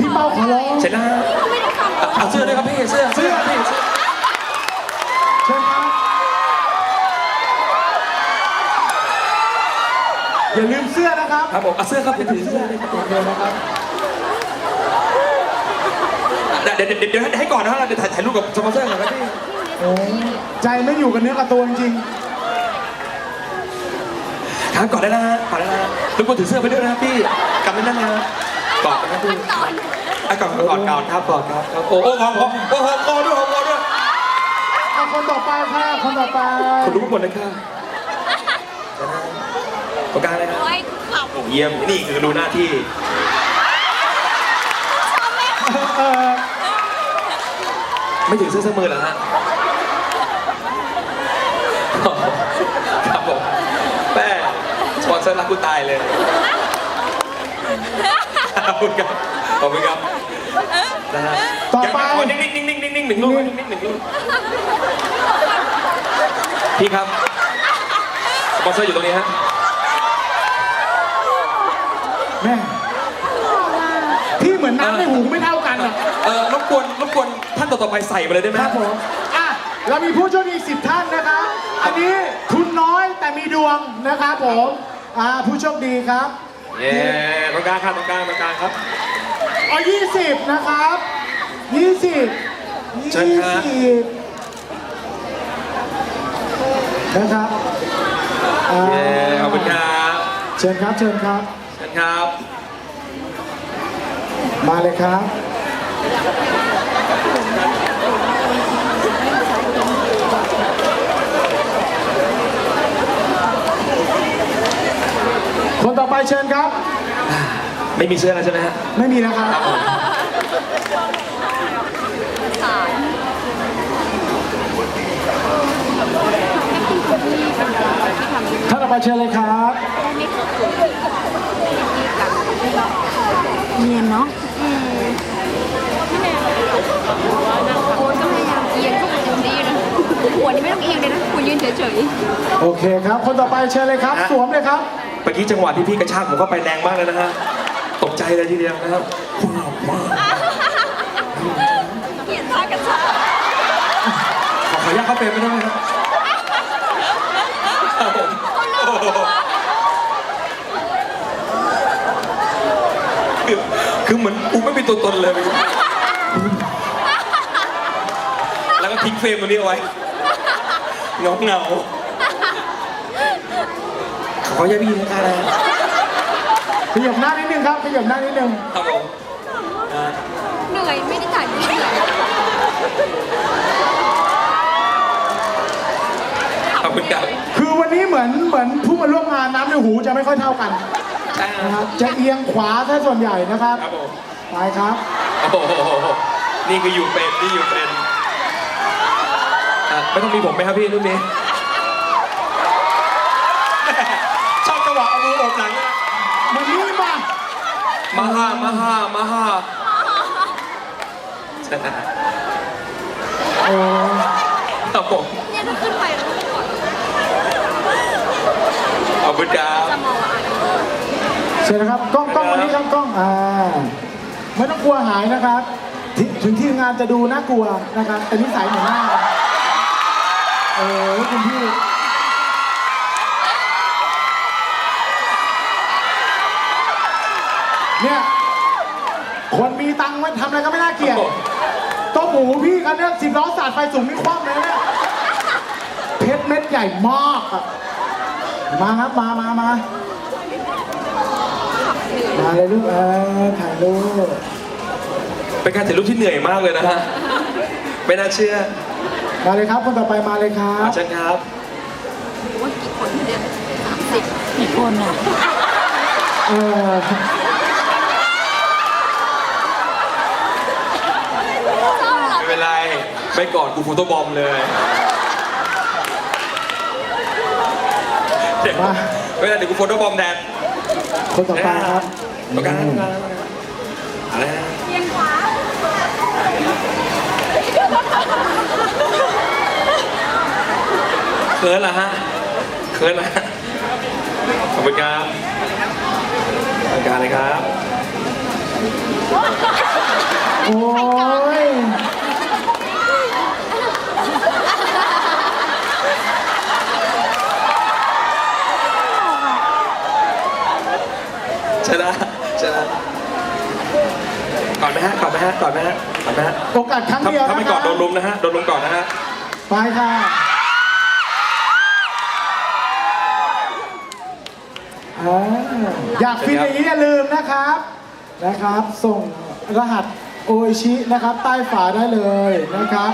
พี่เป้าขอร้องเสร็จแล้วฮะเอาเอาเสื้อด้วยครับพี่เสื้อเสื้อพี่เสื้อเชิญครับอย่าลืมเสื้อนะครับครับผมเอาเสื้อครับเดี๋ยวถือเสื้อเลยครับโอเคนะครับเดี๋ยวเดี๋ยวเดี๋ยวเดี๋ยวให้ก่อนนะฮะเดี๋ยวถ่ายถ่ายรูปกับสปอนเซอร์ก่อนครับพี่โอ้ใจไม่อยู่กับเนื้อกับตัวจริงครับก่อนได้นะฮะก่อนได้นะฮะทุกคนถือเสื้อไปด้วยนะครับพี่กลับไปนั่งนะ กอดกันนะพี่อะกอดกอดกอดครับกอดครับครับโอ้โหโอ้โหโอ้โหโอ้โหด้วยโอ้โหด้วยๆเอาคนต่อไปค่ะคนต่อไปคนรู้หมดเลยค่ะตรงกลางเลยนะโอ้ยขับเยี่ยมนี่คือดูหน้าที่เออไม่ถึงเสื้อเสมอเหรอฮะครับผมแม่สปอนเซอร์รักกูตายเลย ขอบคุณครับขอบคุณครับนะฮะต่อไปขอนิ่งนิ่งนิ่งนิ่งนิ่งหนึ่งลูกนิ่งนิ่งหนึ่งลูกพี่ครับสปอนเซอร์อยู่ตรงนี้ฮะแม่พี่เหมือนน้ำในหูไม่เท่ากันอะเออรบกวนรบกวนท่านต่อๆไปใส่ไปเลยได้ไหมครับผมอะเรามีผู้โชคดีสิบท่านนะครับ อันนี้ทุนน้อยแต่มีดวงนะครับผมอ่าผู้โชคดีครับ เย้ตรงกลางครับตรงกลางตรงกลางครับ เอายี่สิบนะครับยี่สิบเชิญยี่ครับ สิบนะครับอ่าเย้ขอบคุณครับเชิญครับ เชิญครับ เชิญครับมาเลยครับ คนต่อไปเชิญครับ ไม่มีเสื้อแล้วใช่ไหมฮะไม่มีแล้วครับครับผมท่านต่อไปเชิญเลยครับ เนียนเนาะอืมพี่แม่โอ้ยก็พยายามเอียงก็คงดีนะหัวนี่ไม่ต้องเอียงเลยนะหัวยืนเฉยโอเคครับ คนต่อไปเชิญเลยครับ สวมเลยครับ เมื่อกี้จังหวะที่พี่กระชากผมก็ไปแรงมากเลยนะฮะ ตกใจเลยทีเดียวนะครับว้าวมากๆเกลียดท่ากันชาขอขออนุญาตเข้าเฟรมไม่ได้ไหมครับครับผมโอ้โหคือคือเหมือนกูไม่เป็นตัวตนเลยเมื่อกี้แล้วก็ทิ้งเฟรมตัวนี้เอาไว้เงาเงาๆ ขออนุญาตพี่นะครับขยับหน้านิดนึงครับขยับหน้านิดนึงครับผมอ่าเหนื่อยไม่ได้จ่ายไม่เหนื่อยขอบคุณครับคือวันนี้เหมือนเหมือนผู้มาร่วมงานน้ำในหูจะไม่ค่อยเท่ากันใช่คนะครัรับบจะเอียงขวาถ้าส่วนใหญ่นะครับครับผมไปครับ โอ้โหนี่คืออยู่เป็นนี่อยู่เป็นอะไม่ต้องมีผมไหมครับพี่รุ่นนี้ ช บจังหวะเอามือโอบหลังอะวันนี้มา มาฮามาฮามาฮาโอ้ครับผมเนี่ยถ้าขึ้นไปแล้วก่อนขอบคุณครับจะมองอะเชิญนะครับ กล้องกล้องวันนี้ครับกล้องอ่าไม่ต้องกลัวหายนะครับถึงถึงที่งานจะดูน่ากลัวนะครับแต่นิสัยเหมือนหน้าเออคุณพี่ เนี่ยคนมีตังค์มันทำอะไรก็ไม่น่าเกลียดต้มหมูพี่คันเนี้ยสิบล้อสาดไฟสูงนี่คว่ำเลยเนี่ยเพชรเม็ดใหญ่มากอะมาครับมามามามาเลยลูกเออถ่ายรูปเป็นการถ่ายรูปที่เหนื่อยมากเลยนะฮะ ไม่น่าเชื่อ มาเลยครับคนต่อไปมาเลยครับเชิญครับ ว่ากี่คนเนี่ยสามสิบกี่คนอะ เออ ไม่เป็นไร ไม่กอดกูโฟโต้บอมเลยเดี๋ยวมาไม่เป็นไรเดี๋ยวกูโฟโต้บอมแดนคนต่อไปครับตรงกลางตรงกลางอะไรนะเอียงขวาเคิร์นเหรอฮะเคิร์นเหรอฮะขอบคุณครับขอบคุณครับเลยครับ โอ้ย ชนะชนะ ก่อนไหมฮะก่อนไหมฮะก่อนไหมฮะก่อนไหมฮะโอกาสครั้งถ้าเดียวถ้านะไม่คก่รัอนโดนลุมนะฮะโดนลุมก่อนนะฮะไปค่ะอ่าอยากฟินอย่างนี้อย่าลืมนะครับนะครับ ส่งรหัสโอชินะครับ ใต้ฝาได้เลยนะครับ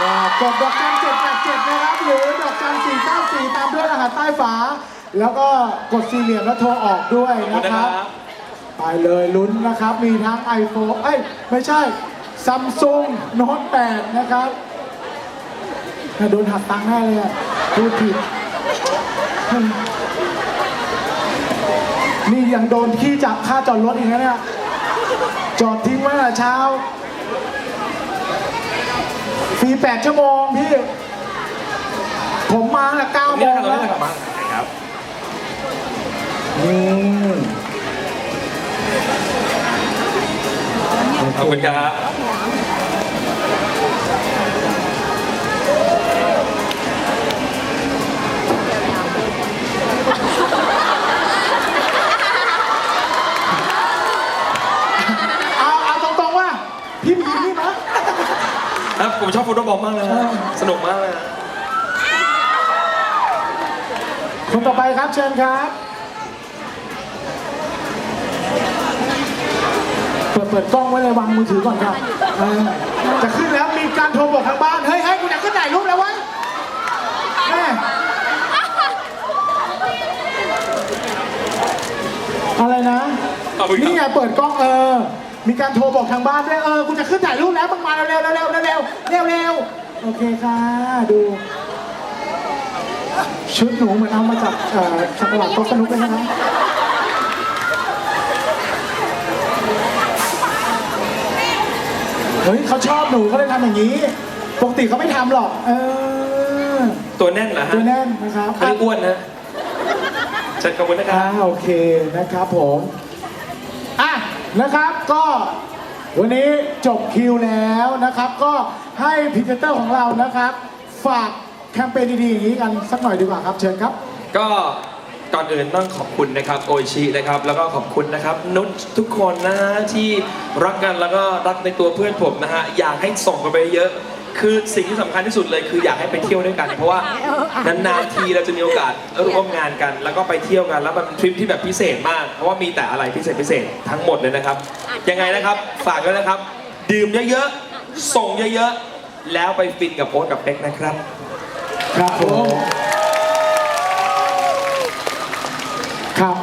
ก็กดดอกจันเจ็ดแปดเจ็ดนะครับ หรือดอกจันสี่เก้าสี่ตามด้วยรหัสใต้ฝา แล้วก็กดสี่เหลี่ยมแล้วโทรออกด้วยขอบคุณนะนะคครัรับ บ ไปเลยลุ้นนะครับ มีทั้ง iPhone เอ้ย ไม่ใช่ซัมซุงโน้ต8นะครับน่าโดนหักตังค์แน่เลยอะพูดผิด นี่ยังโดนขี้จับค่าจอดรถอีกนะเนี่ย จอดทิ้งไว้แต่เช้า ฟรี 8 ชั่วโมงพี่ ผมมาตั้งแต่9โมเนี่ยงเราแล้เล่วนอะไรกับมาครับ นี่ ขอบคุณครับเอาเอาตรงๆว่า พี่มีพี่มั้ยครับผมชอบฟุตบอลมากเลยนะสนุกมากเลยนะ คนต่อไปครับเชิญครับ เปิดเปิดกล้องไว้เลยวางมือถือก่อนครับเออจะขึ้นแล้วมีการโทรบอกทางบ้านเฮ้ยเฮ้ยกูอยากขึ้นถ่ายรูปแล้วเวะแม่อะไรนะขอบคุณครับ นี่ไงเปิดกล้องเออ มีการโทรบอกทางบ้านด้วยเออกูจะขึ้นถ่ายรูปแล้วมึงมาเร็วๆเร็วๆเร็วๆเร็วๆเร็วๆเร็วๆโอเคค่ะดู ชุดหนูเหมือนเอามาจากเอ่อสักหลักโต๊ะสนุกเลยนะครับ ฮ้ยเขาชอบหนูเขาเลยทำอย่างนี้ ปกติเขาไม่ทำหรอก เออ ตัวแน่นเหรอฮะตัวแน่นนะครับอันนี้อ้วนนะเชิญขอบคุณนะคอ่ารับโอเคนะครับผมอะนะครับก็วันนี้จบคิวแล้วนะครับ ก็ให้พรีเซนเตอร์ของเรานะครับ ฝากแคมเปญดีๆอย่างนี้กันสักหน่อยดีกว่าครับ เชิญครับ ก็ ก่อนอื่นต้องขอบคุณนะครับโอชินะครับแล้วก็ขอบคุณนะครับนุชทุกคนนะฮะที่รักกันแล้วก็รักในตัวเพื่อนผมนะฮะอยากให้ส่งกันไปเยอะ คือสิ่งที่สำคัญที่สุดเลยคืออยากให้ไปเที่ยวด้วยกัน เพราะว่านานๆทีเราจะมีโอกาสร่วมงานกัน แล้วก็ไปเที่ยวกันแล้วมันเป็นทริปที่แบบพิเศษมากเพราะว่ามีแต่อะไรพิเศษพิเศษทั้งหมดเลยนะครับ ยังไงนะครับฝากด้วยนะครับ ดื่มเยอะๆส่งเยอะๆแล้วไปฟินกับโอ๊ตกับเป๊กนะครับ ครับผมครับ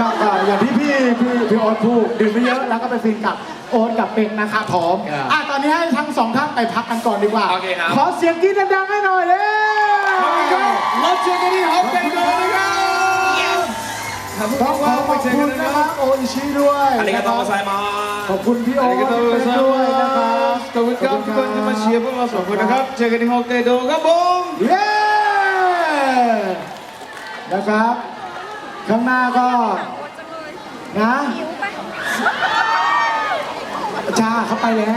ก็ก็อย่างที่ พี่พี่โอ๊ตพูดดื่มไม่เยอะแล้วก็ไปฟินกับโอ๊ตกับเป็กนะครับผมอะตอนนี้ให้ทั้งสองท่านไปพักกันก่อนดีกว่าขอเสียงกีดดังๆให้หน่อยเลย เราเจอกันที่ฮอปเปนเลครับขอบคุณนะครับโออิชิด้วยอาริกาโใส่มา ขอบคุณพี่โอ๊ตด้วยนะครับขอบคุณครับทุกคนที่มาเชียร์พวกเราสองคนนะครับ เจอกันที่ฮอปเปโดครับผม เย้นะครับ ข้างหน้าก็ นะจ้าเขาไปแล้ว